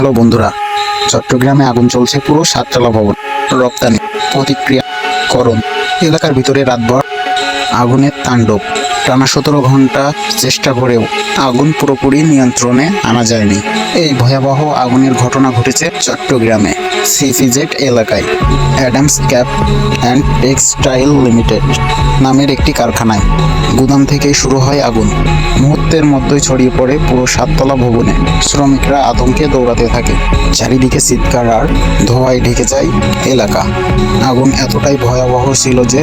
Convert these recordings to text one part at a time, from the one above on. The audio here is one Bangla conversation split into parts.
হ্যালো বন্ধুরা, চট্টগ্রামে আগুন চলছে পুরো সাততলা ভবন। রপ্তানি প্রতিক্রিয়া করণ এলাকার ভিতরে রাতভর আগুনের তাণ্ডব। টানা সতেরো ঘণ্টা চেষ্টা করেও আগুন পুরোপুরি নিয়ন্ত্রণে আনা যায়নি। এই ভয়াবহ আগুনের ঘটনা ঘটেছে চট্টগ্রামে সিফিজেড এলাকায়, Adams cap and textile limited নামের একটি কারখানায়। গুদাম থেকেই শুরু হয় আগুন। মুহূর্তের মধ্যেই ছড়িয়ে পড়ে পুরো সাততলা ভবনে। শ্রমিকরা আতঙ্কে দৌড়াতে থাকে। চারিদিকে চিৎকার আর ধোঁয়ায় ঢেকে যায় এলাকা। আগুন এতটাই ভয়াবহ ছিল যে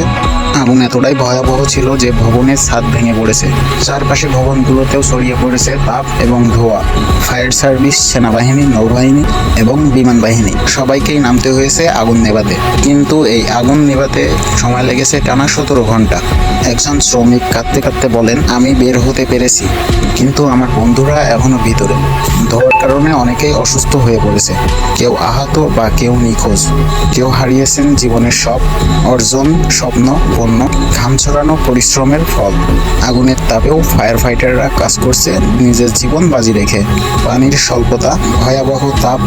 আগুন এতটাই ভয়াবহ ছিল যে ভবনের ছাদ ভেঙে পড়েছে। চারপাশে ভবনগুলোতেও ছড়িয়ে পড়েছে তাপ এবং ধোয়া, ফায়ার সার্ভিস, সেনাবাহিনী, নৌবাহিনী এবং বিমান বাহিনী। সবাইকেই নামতে হয়েছে আগুন নেভাতে। কিন্তু এই আগুন নেভাতে সময় লেগেছে টানা সতেরো ঘণ্টা একজন শ্রমিক কাঁদতে কাঁদতে বলেন, আমি বের হতে পেরেছি, কিন্তু আমার বন্ধুরা এখনও ভিতরে। ধোয়ার কারণে অনেকেই অসুস্থ হয়ে পড়েছে। কেউ আহত বা কেউ নিখোঁজ। কেউ হারিয়েছেন জীবনের সব অর্জন, স্বপ্ন পণ্য ঘাম ছড়ানো পরিশ্রমের ফল। আগুনের তাপেও ফায়ার ফাইটাররা কাজ করছে নিজের জীবন বাজি রেখে। পানির স্বল্পতা, ভয়াবহ তাপ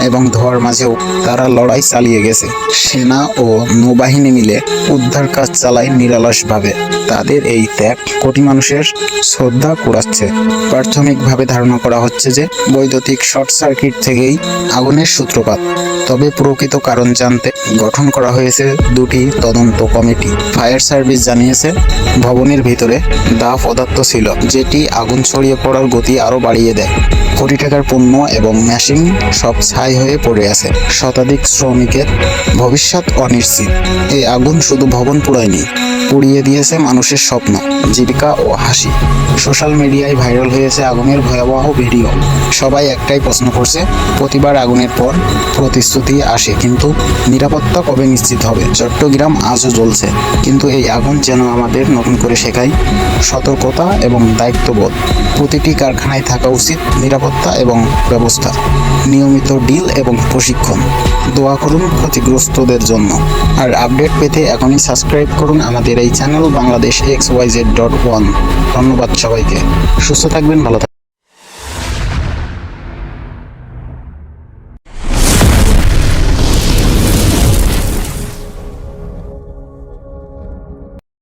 এবং ধোয়ার মাঝেও তারা লড়াই চালিয়ে গেছে। সেনা ও নৌবাহিনী মিলে উদ্ধার কাজ চালায় নিরলসভাবে। তাদের এই ত্যাগ কোটি মানুষের শ্রদ্ধা কুড়াচ্ছে। প্রাথমিকভাবে ধারণা করা হচ্ছে যে বৈদ্যুতিক শর্ট সার্কিট থেকেই আগুনের সূত্রপাত। তবে প্রকৃত কারণ জানতে গঠন করা হয়েছে দুটি তদন্ত কমিটি। ফায়ার সার্ভিস জানিয়েছে, ভবনের ভিতরে দাহ পদার্থ ছিল, যেটি আগুন ছড়িয়ে পড়ার গতি আরও বাড়িয়ে দেয়। কোটি টাকার পণ্য এবং মেশিন সব ছাই হয়ে পড়ে আছে। শতাধিক শ্রমিকের ভবিষ্যৎ অনিশ্চিত। এই আগুন শুধু ভবন পুড়ায়নি পুড়িয়ে দিয়েছে মানুষের স্বপ্ন, জীবিকা ও হাসি। সোশ্যাল মিডিয়ায় ভাইরাল হয়েছে আগুনের ভয়াবহ ভিডিও। সবাই একটাই প্রশ্ন করছে, প্রতিবার আগুনের পর প্রতিশ্রুতি আসে, কিন্তু নিরাপত্তা কবে নিশ্চিত হবে? চট্টগ্রাম আজও জ্বলছে, কিন্তু এই আগুন যেন আমাদের নতুন করে শেখায় সতর্কতা এবং দায়িত্ববোধ। প্রতিটি কারখানায় থাকা উচিত নিরাপত্তা এবং ব্যবস্থা। নিয়মিত ডিল এবং প্রশিক্ষণ। দোয়া করুন ক্ষতিগ্রস্তদের জন্য। আর আপডেট পেতে এখনই সাবস্ক্রাইব করুন এই channel Bangladesh X Y Z dot one ধন্যবাদ সবাইকে। সুস্থ থাকবেন ভালো থাকবেন।